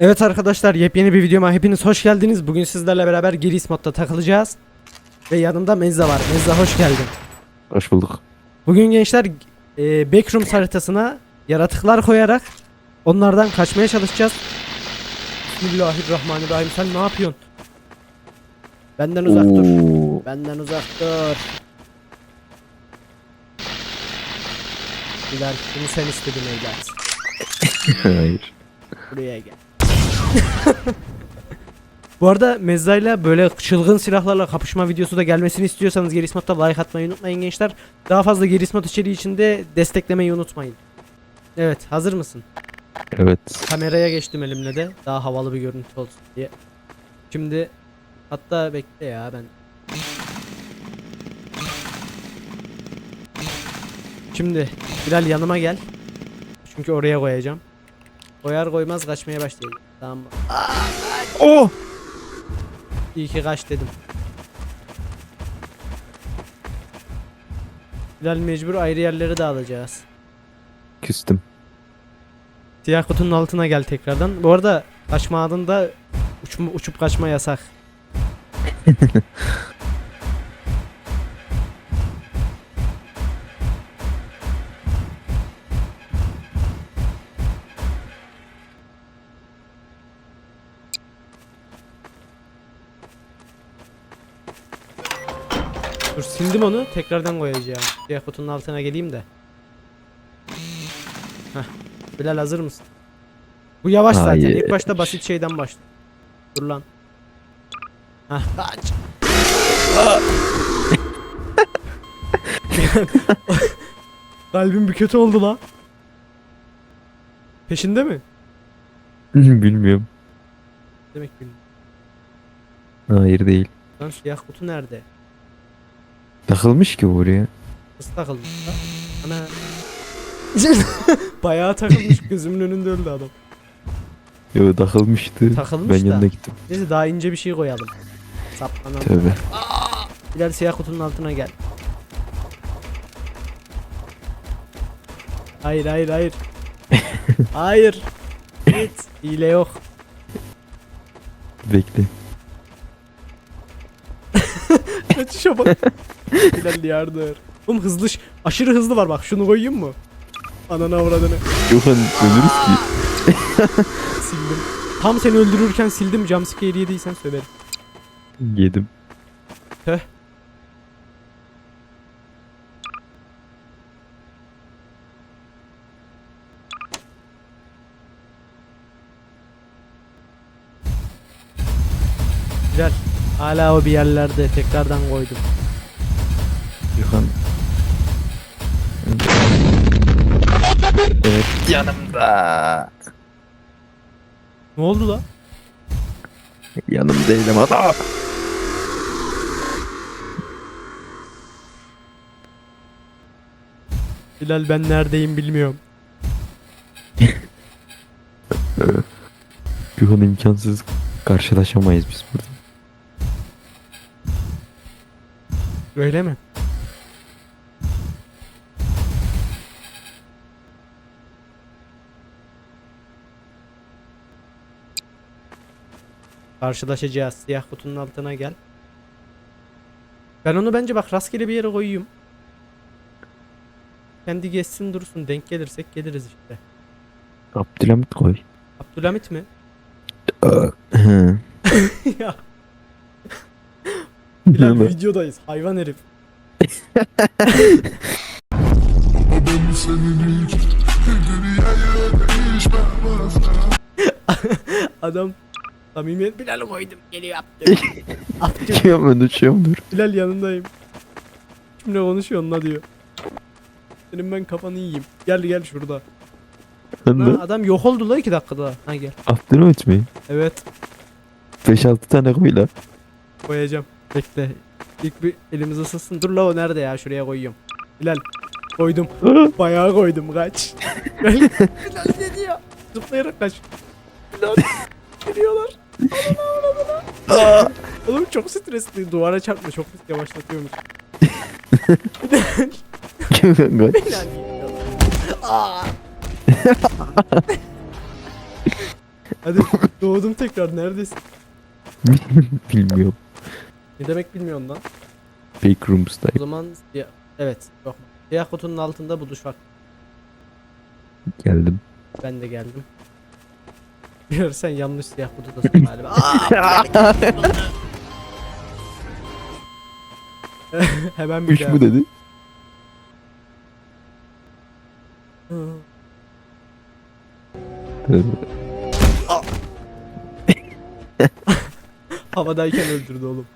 Evet arkadaşlar yepyeni bir videoma hepiniz hoş geldiniz. Bugün sizlerle beraber Geris modda takılacağız. Ve yanımda Mezza var. Mezza hoş geldin. Hoş bulduk. Bugün gençler e, Backrooms haritasına yaratıklar koyarak onlardan kaçmaya çalışacağız. Bismillahirrahmanirrahim. Sen ne yapıyorsun? Benden uzak dur. Oo. Benden uzak dur. Bilal bunu sen istedin evlat. Hayır. Buraya gel. Bu arada Mezza'yla böyle çılgın silahlarla kapışma videosu da gelmesini istiyorsanız Gerismot'ta like atmayı unutmayın gençler. Daha fazla Gerismot içeriği için de desteklemeyi unutmayın. Evet hazır mısın? Evet. Kameraya geçtim elimle de daha havalı bir görüntü olsun diye. Şimdi hatta bekle ya ben. Şimdi Bilal yanıma gel. Çünkü oraya koyacağım. Koyar koymaz kaçmaya başlayacağım. Tamam? Oh! İyi ki kaç dedim. Bilal mecbur ayrı yerlere dağılacağız. Küstüm. Siyah kutunun altına gel tekrardan. Bu arada kaçma adında uçma, uçup kaçma yasak. sildim onu tekrardan koyacağım. Kutunun altına geleyim de. Heh. Bilal hazır mısın? Bu yavaş zaten. Hayır. İlk başta basit şeyden başla. Dur lan. Kalbim bir kötü oldu la. Peşinde mi? Bilmiyorum. Demek bilmiyorum. Hayır değil. Lan siyah kutu nerede? Takılmış ki oraya. Nasıl takılmış lan? Ana. Bayağı takılmış gözümün önünde öldü adam. Yo takılmıştı. Takılmış ben da. yanına gittim. Neyse daha ince bir şey koyalım. Saplanalım. Tövbe. Bilal siyah kutunun altına gel. Hayır hayır hayır. hayır. Git. Hile yok. Bekle. Kaçışa bak. Bilal yardır. Oğlum hızlı aşırı hızlı var bak şunu koyayım mı? Ananı avradını Gökhan ölürüz ki. sildim. Tam seni öldürürken sildim jumpscare yediysen söverim. Yedim. Tüh. Güzel. Hala o bir yerlerde tekrardan koydum. Gökhan. Evet. Yanımda. Ne oldu la? Yanımdaydım adam. Bilal ben neredeyim bilmiyorum. Gökhan imkansız. Karşılaşamayız biz burada. Öyle mi? Karşılaşacağız. Siyah kutunun altına gel. Ben onu bence bak rastgele bir yere koyayım. Kendi geçsin dursun. Denk gelirsek geliriz işte. Abdülhamit koy. Abdülhamit mi? Ya. Bilal videodayız. Hayvan herif. Adam samimiyet Bilal koydum. Geliyor Abdül. Abdül. Uçuyorum ben uçuyorum dur. Bilal yanındayım. Kimle konuşuyorsun la diyor. Senin ben kafanı yiyeyim. Gel gel şurada. Ha, de adam yok oldu la iki dakikada. Ha gel. Abdülhamit mi? Evet 5-6 tane koy la. koyacağım. Bekle. İlk bir elimiz ısınsın. Dur la o nerede ya? Şuraya koyuyorum. Bilal. Koydum. Bayağı koydum kaç. Bilal ne diyor? Zıplayarak kaç. Bilal. Geliyorlar. Oğlum çok stresli. Duvara çarpma. Çok yavaşlatıyormuş. Gökhan koy. Bilal geliyor. Aa. Hadi doğdum tekrar neredesin? Bilmiyorum. Ne demek bilmiyorum lan. O Backrooms'tayım. zaman siyah... Evet yok. Siyah kutunun altında bu duş var. Geldim. Ben de geldim. Bir sen yanlış siyah kutudasın galiba. Aa! Hemen bir Üç daha. bu dedi. Havadayken öldürdü oğlum.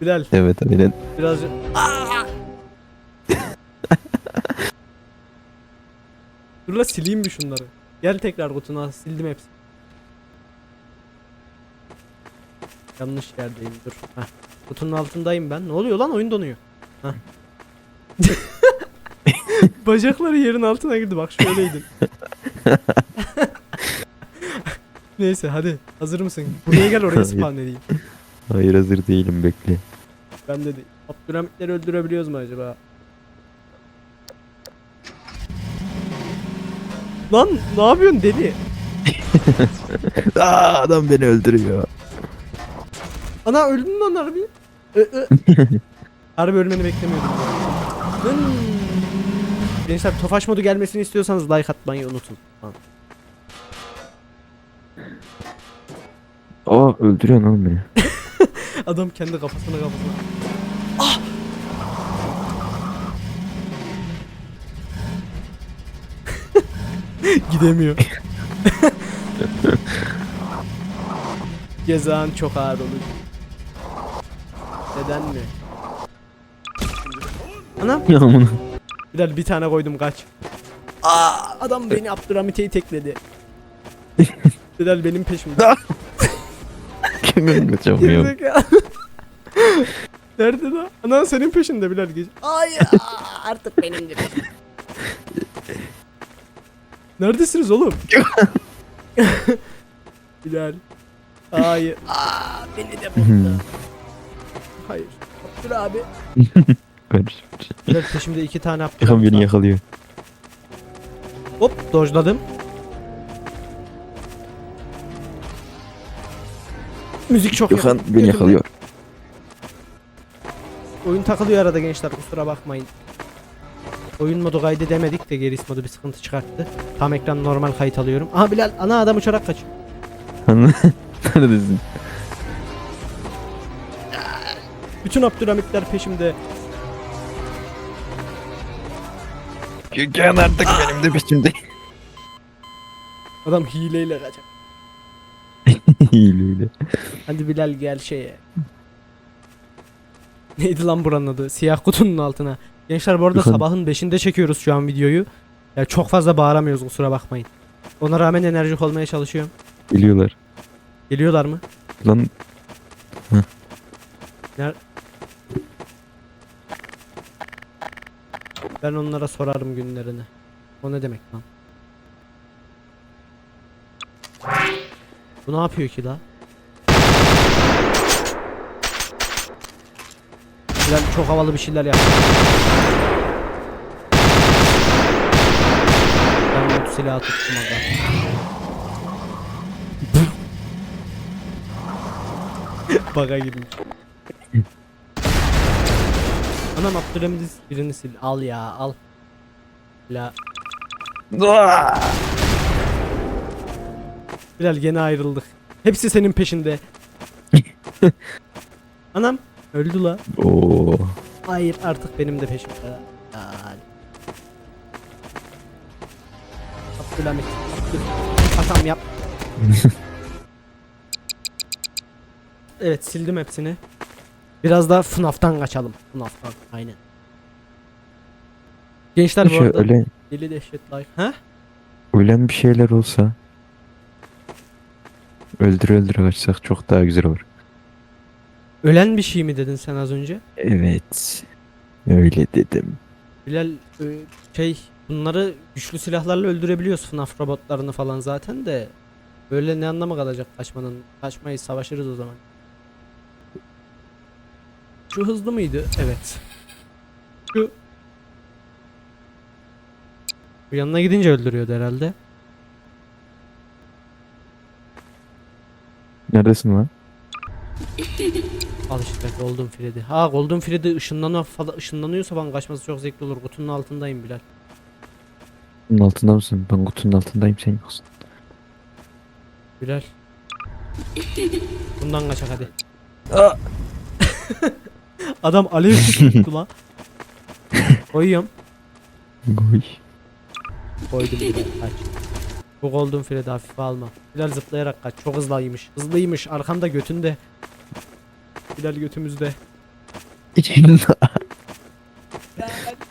Bilal Evet aynen. birazcık... Dur la sileyim mi şunları? Gel tekrar kutuna sildim hepsini. Yanlış yerdeyim dur. Heh. Kutunun altındayım ben. Ne oluyor lan oyun donuyor. Heh. Bacakları yerin altına girdi bak şöyleydin. Neyse hadi hazır mısın? Buraya gel oraya spawn edeyim. Hayır hazır değilim bekle. Ben de değil. Abdülhamitleri öldürebiliyoruz mu acaba? Lan ne yapıyorsun deli? Aa, adam beni öldürüyor. Ana öldün lan harbi. Ö, ö. harbi ölmeni beklemiyordum. Hın. Gençler tofaş modu gelmesini istiyorsanız like atmayı unutun. Tamam. Aa öldürüyor lan beni. Adam kendi kafasına kafasına. Gidemiyor. Cezan çok ağır olur. Neden mi? Anam Ya bunu. Bilal bir tane koydum kaç. Aa, adam beni Abdülhamit'i tekledi. Bilal benim peşimde. Kimin. Gerizekalı. Nerede lan? Anan senin peşinde Bilal geç. Hayır artık benimdir. Neredesiniz oğlum? Bilal. Hayır. Aa, beni de buldu. Hayır. Abdül abi. Karış. Bilal peşimde iki tane Yakan beni yakalıyor. Hop dojladım. Müzik çok Gökhan yakın. beni Yakın. yakalıyor. Oyun takılıyor arada gençler kusura bakmayın. Oyun modu kaydı demedik de geri modu bir sıkıntı çıkarttı. Tam ekran normal kayıt alıyorum. Aha Bilal ana adam uçarak kaç. Neredesin? Bütün Abdülhamitler peşimde. Gökhan artık benim de peşimde. Adam hileyle kaçar. İyi öyle. Hadi Bilal gel şeye. Neydi lan buranın adı? Siyah kutunun altına. Gençler bu arada Yukarı- sabahın 5'inde çekiyoruz şu an videoyu. Ya çok fazla bağıramıyoruz kusura bakmayın. Ona rağmen enerjik olmaya çalışıyorum. Geliyorlar. Geliyorlar mı? Lan Ben onlara sorarım günlerini. O ne demek lan? Bu ne yapıyor ki la? Bilal çok havalı bir şeyler yaptı. Ben bu silahı tuttum aga. Baga girmiş. Anam Abdülhamid'i birini sil. Al ya al. La. Bilal gene ayrıldık. Hepsi senin peşinde. Anam öldü la. Oo. Hayır artık benim de peşimde. Yani. Abdülhamit. Abdül. Atam yap. evet sildim hepsini. Biraz da FNAF'tan kaçalım. FNAF'tan aynen. Gençler bu Şu arada ölen, deli dehşet like. Ha? ölen bir şeyler olsa öldüre öldüre kaçsak çok daha güzel olur. Ölen bir şey mi dedin sen az önce? Evet. Öyle dedim. Bilal e, şey bunları güçlü silahlarla öldürebiliyoruz FNAF robotlarını falan zaten de böyle ne anlamı kalacak kaçmanın? Kaçmayız savaşırız o zaman. Şu hızlı mıydı? Evet. Şu Bu yanına gidince öldürüyordu herhalde. Neredesin lan? Al işte Golden Freddy. Ha Golden Freddy ışınlanıyor falan ışınlanıyorsa falan kaçması çok zevkli olur. Kutunun altındayım Bilal. Kutunun altında mısın? Ben kutunun altındayım sen yoksun. Bilal. Bundan kaçak hadi. Adam alev tuttu lan. Koyuyorum. Oy. Koydum Bilal kaç. Bu Golden Freddy hafife alma. Bilal zıplayarak kaç. Çok hızlıymış. Hızlıymış. Arkanda götünde. Bilal götümüzde.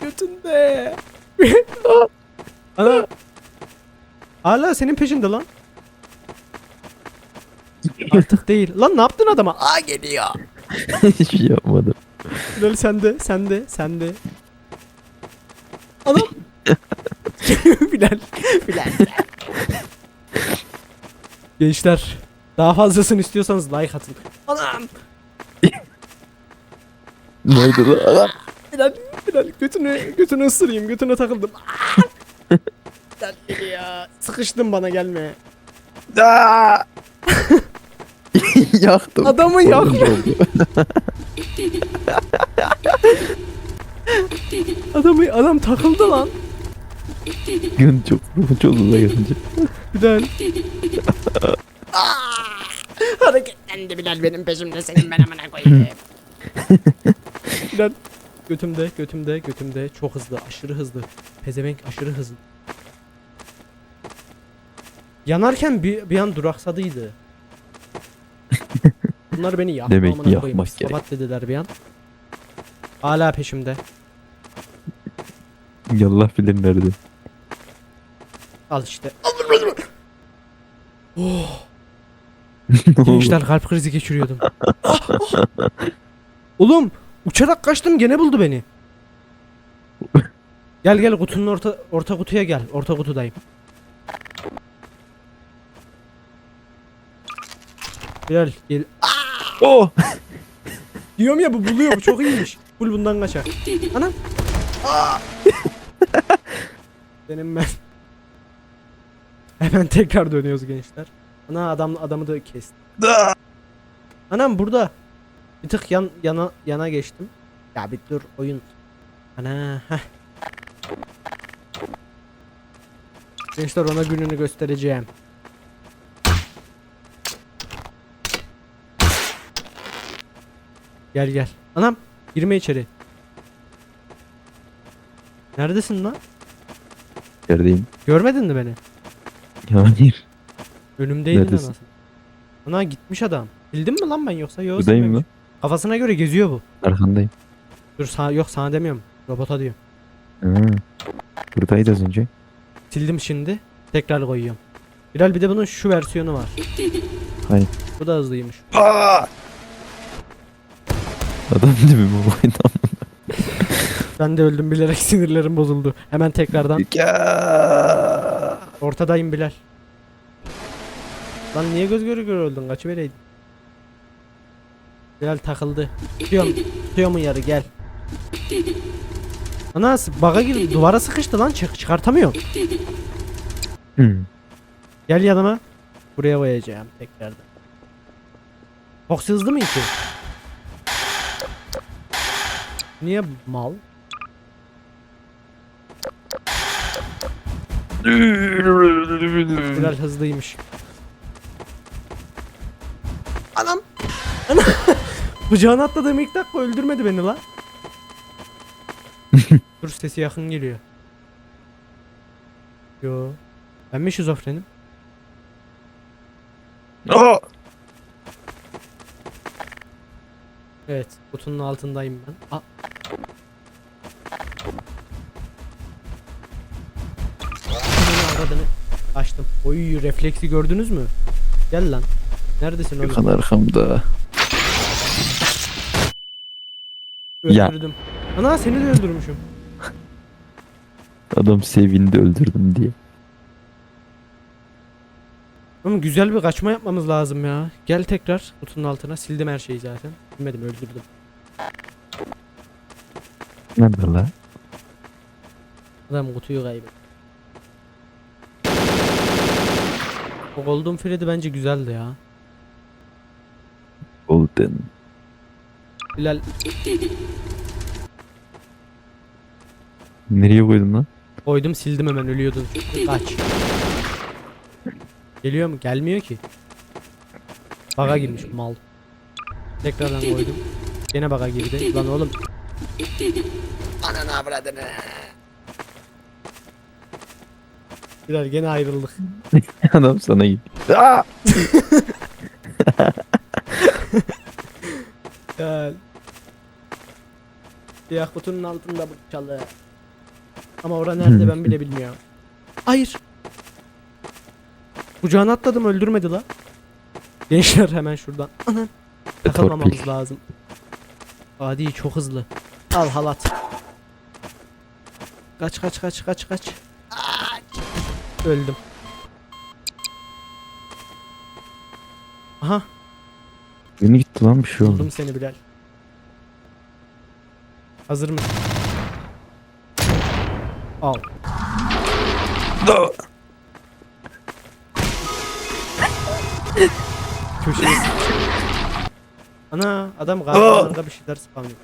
Götünde. Ana. Hala senin peşinde lan. Artık değil. Lan ne yaptın adama? Aa geliyor. Hiçbir şey yapmadım. Bilal sende, sende, sende. Adam. Bilal, Bilal. Gençler, daha fazlasını istiyorsanız like atın. Anam. Nerede lan? Bilal, Bilal götünü, götünü ısırayım, götüne takıldım. Bilal geliyor. Sıkıştın bana gelme. Aa! Yaktım. Adamı yakma. Adamı, adam takıldı lan. Gün çok çok uzağa gelince. Bilal. Hareketlendi Bilal benim peşimde senin ben amına koyayım. Bilal götümde götümde götümde çok hızlı aşırı hızlı. Pezevenk aşırı hızlı. Yanarken bir, bir an duraksadıydı. Bunlar beni yaktı Demek amına koyayım. yakmak gerek. Psikopat dediler bir an. Hala peşimde. Yallah bilir nerede. Al işte. ne oldu? Gençler kalp krizi geçiriyordum. Ah, ah. Oğlum uçarak kaçtım gene buldu beni. Gel gel kutunun orta orta kutuya gel. Orta kutudayım. Gel gel. Oh! Diyorum ya bu buluyor bu çok iyiymiş. Bul bundan kaçar. Anam. Benim ben. Hemen tekrar dönüyoruz gençler. Ana adam adamı da kesti. Anam burada. Bir tık yan yana yana geçtim. Ya bir dur oyun. Ana heh. Gençler ona gününü göstereceğim. Gel gel. Anam girme içeri. Neredesin lan? Yerdeyim. Görmedin mi beni? Hayır. Önümdeydin Neredesin? anasını. Ana gitmiş adam. Bildim mi lan ben yoksa? Yok Buradayım silmemiş. Kafasına göre geziyor bu. Arkandayım. Dur sana yok sana demiyorum. Robota diyorum. Ha. Buradaydı az önce. Sildim şimdi. Tekrar koyuyorum. Bilal bir de bunun şu versiyonu var. Hayır. Bu da hızlıymış. Adam değil mi bu oyundan? Ben de öldüm bilerek sinirlerim bozuldu. Hemen tekrardan Ya. ortadayım Bilal. Lan niye göz göre göre öldün? Kaçıvereydin. Bilal takıldı. Tutuyorum. Tutuyorum yarı gel. Ana baga girdi. Duvara sıkıştı lan. Çık çıkartamıyorum. Hmm. Gel yanıma. Buraya koyacağım tekrardan. Çok hızlı mı ki? Niye mal? Biraz hızlıymış. Anam. Anam. Bıçağını atladığım ilk dakika öldürmedi beni lan. Dur sesi yakın geliyor. Yo. Ben mi şizofrenim? Aa! Evet. Kutunun altındayım ben. Aa. Açtım. Oy refleksi gördünüz mü? Gel lan. Neredesin oğlum? Gökhan arkamda. Ya. Öldürdüm. Ana seni de öldürmüşüm. Adam sevindi öldürdüm diye. Oğlum güzel bir kaçma yapmamız lazım ya. Gel tekrar kutunun altına. Sildim her şeyi zaten. Silmedim öldürdüm. Nerede la? Adam kutuyu kaybetti. O Golden Freddy bence güzeldi ya. yaptın? Bilal Nereye koydun lan? koydum sildim hemen ölüyordun. Kaç. Geliyor mu? Gelmiyor ki. Baga girmiş mal. Tekrardan koydum. Gene baga girdi. Lan oğlum. Ananı avradını. Bilal gene ayrıldık. Adam sana git. Aa! Gel. Siyah kutunun altında bu çalı. Ama ora nerede ben bile bilmiyorum. Hayır. Kucağına atladım öldürmedi la. Gençler hemen şuradan. Anan. Takılmamamız lazım. Adi çok hızlı. Al halat. Kaç kaç kaç kaç kaç. Öldüm. Aha Yeni gitti lan bir şey oldu. buldum seni Bilal. Hazır mısın? Al. Köşeye Ana adam galiba bir şeyler spamlıyor.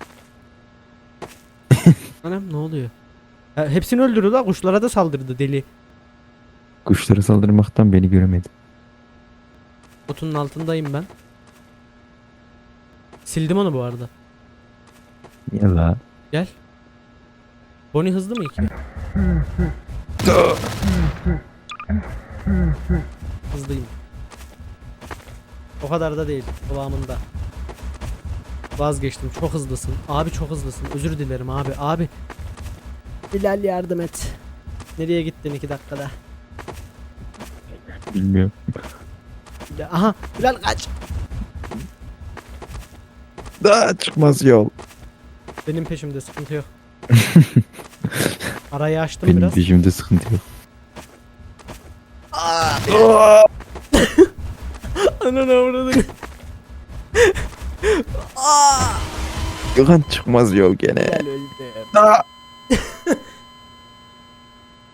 Anam ne oluyor? Ha, hepsini öldürdü la kuşlara da saldırdı deli. Kuşlara saldırmaktan beni göremedi. Otunun altındayım ben. Sildim onu bu arada. Ya la. Gel. Bonnie hızlı mı iki? Hızlıyım. O kadar da değil. Kıvamında. Vazgeçtim. Çok hızlısın. Abi çok hızlısın. Özür dilerim abi. Abi. Bilal yardım et. Nereye gittin iki dakikada? Bilmiyorum. Bilal. Aha. Bilal kaç. Daha çıkmaz yol. Benim peşimde sıkıntı yok. Arayı açtım Benim biraz. dişimde sıkıntı yok. Ananı avradını. Gökhan çıkmaz yol gene. Öldü.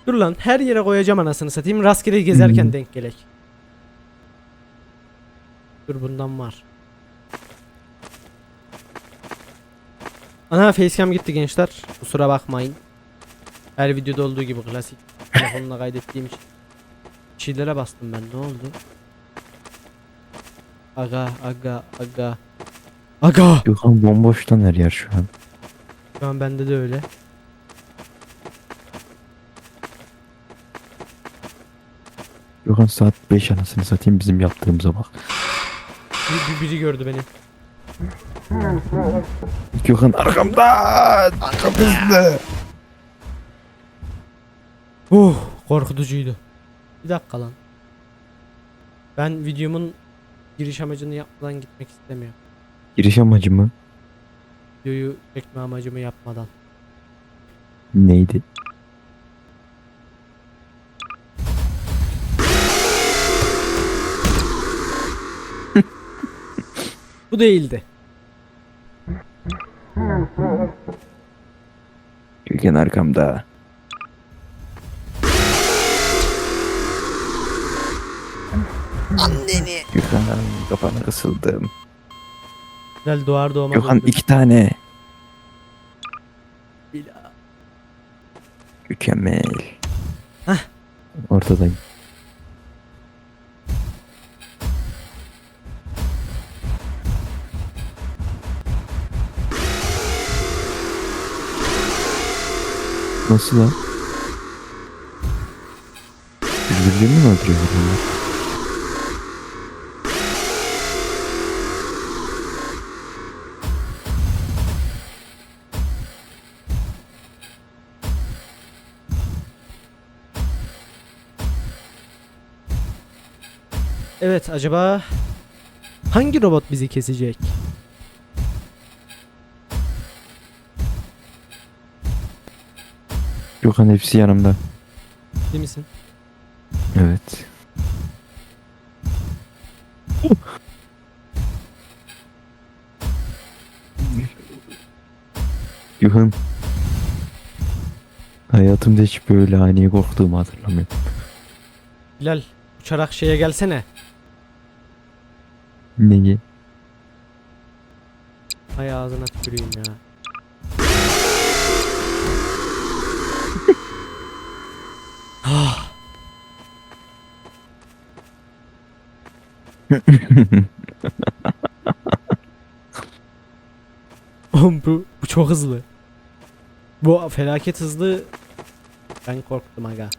Dur lan her yere koyacağım anasını satayım rastgele gezerken Hmm. denk gelek. Dur bundan var. Ana facecam gitti gençler. Kusura bakmayın. Her videoda olduğu gibi klasik. Telefonla kaydettiğim için. Bir şeylere bastım ben ne oldu? Aga aga aga. Aga. Gökhan bomboştan her yer şu an. Şu an bende de öyle. Gökhan saat 5 anasını satayım bizim yaptığımıza bak. Bir, bir- biri gördü beni. Gökhan arkamda. Çok hızlı. Uh, korkutucuydu. Bir dakika lan. Ben videomun giriş amacını yapmadan gitmek istemiyorum. Giriş amacı mı? Videoyu çekme amacımı yapmadan. Neydi? Bu değildi. Gökhan arkamda. Anneni. Gökhan kafana kısıldım. Güzel doğar doğmaz Gökhan öldüm. iki tane. Bila. Mükemmel. Hah. Ortadayım. Nasıl lan? Birbirlerini mi öldürüyor bunlar? Evet acaba hangi robot bizi kesecek? Gökhan hepsi yanımda. Değil misin? Evet. Gökhan. Hayatımda hiç böyle ani korktuğumu hatırlamıyorum. Bilal uçarak şeye gelsene. Neyi? Hay ağzına tüküreyim ya. Oğlum bu, bu çok hızlı. Bu felaket hızlı. Ben korktum aga.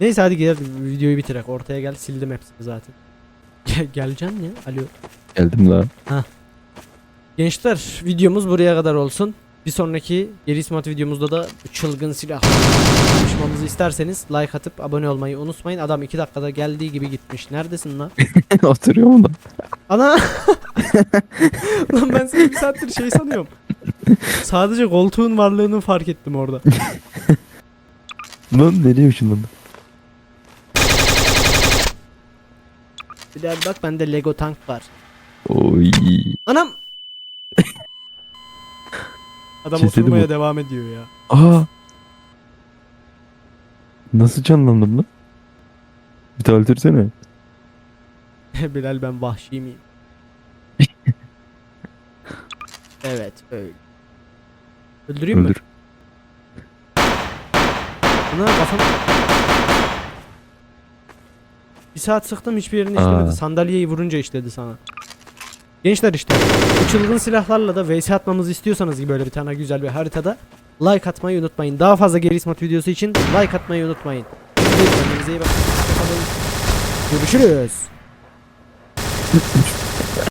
Neyse hadi gel videoyu bitirek. Ortaya gel sildim hepsini zaten. Gel, geleceksin ya. Alo. Geldim la. Gençler videomuz buraya kadar olsun. Bir sonraki geri smart videomuzda da bu çılgın silah isterseniz like atıp abone olmayı unutmayın. Adam 2 dakikada geldiği gibi gitmiş. Neredesin lan? Oturuyor mu lan? Ana! lan ben seni bir saattir şey sanıyorum. Sadece koltuğun varlığını fark ettim orada. Lan nereye ışınlandı? Bir de bak bende Lego tank var. Oy. Anam! Adam Cesedi oturmaya bu. devam ediyor ya. Aa. Nasıl canlandım lan? Bir daha öldürsene. Bilal ben vahşi miyim? evet öyle. Öldüreyim mi? Öldür. Ana kafam... Bir saat sıktım hiçbir yerini işlemedi. Aa. Sandalyeyi vurunca işledi sana. Gençler işte bu çılgın silahlarla da vs atmamızı istiyorsanız gibi böyle bir tane güzel bir haritada like atmayı unutmayın. Daha fazla geri smart videosu için like atmayı unutmayın. Kendinize iyi bakın. Görüşürüz.